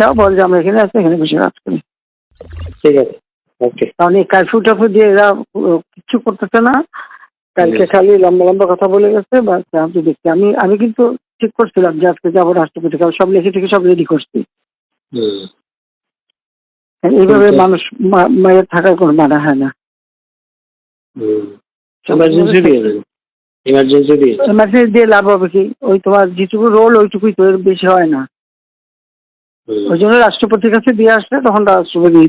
চাও বল যে আমরা এখানে আছি এখানে বসে কাজ করি ঠিক আছে ওকে। কারণ এই কারফিউ টাফিউ দিয়ে এরা কিচ্ছু করতেছে না। কালকে খালি লম্বা লম্বা কথা বলে গেছে বা আমি দেখছি। আমি আমি কিন্তু ঠিক করছিলাম যে আজকে যাব রাষ্ট্রপতি কারণ সব লিখে থেকে সব রেডি করছি। হুম। এইভাবে মানুষ মায়ের থাকার কোনো মানা হয় না। এমার্জেন্সি দিয়ে লাভ হবে কি? ওই তোমার যেটুকু রোল ওইটুকুই তো বেশি হয় না। ওই জন্য রাষ্ট্রপতির কাছে দিয়ে আসলে তখন রাষ্ট্রপতি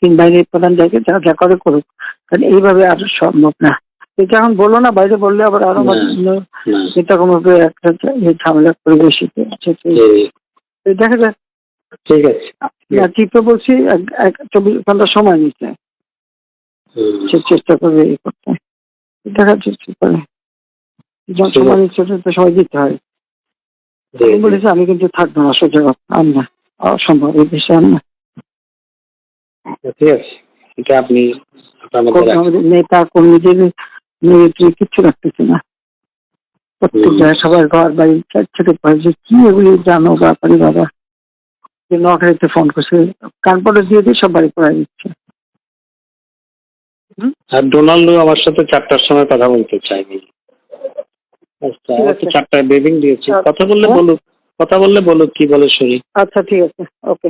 তিন বাহিনীর প্রধান যাকে যা যা করে করুক। কারণ এইভাবে আর সম্ভব না। এটা এখন বলল না বাইরে বললে আবার আরও এটা কোনো একটা ঝামেলা পরিবেশিত দেখা যাক। ঠিক আছে। বলছি চব্বিশ ঘণ্টা সময় নিচ্ছে। সে চেষ্টা করবে এই করতে। দেখা যাচ্ছে করে। সময় নিচ্ছে দিতে হয়। আমি বলেছি আমি কিন্তু থাকব না সোজা কথা আর না। অসম্ভব এই বিষয়ে না। ঠিক আছে এটা আপনি। আমাদের নেতা কর্মীদের নেত্রী কিচ্ছু রাখতেছে না। প্রত্যেক জায়গায় সবার ঘর বাড়ি ছোট যে কি এগুলি জানো ব্যাপারে বাবা? যে নোয়াখালীতে ফোন করছে কানপটে দিয়ে দিয়ে সব বাড়ি পড়াই দিচ্ছে। আর ডোনাল্ডো আমার সাথে চারটার সময় কথা বলতে চাইনি আচ্ছা চারটায় বেবিং দিয়েছি। আচ্ছা। কথা বললে বলুক। কথা বললে বলো কি বলে শরীর। আচ্ছা ঠিক আছে। ওকে।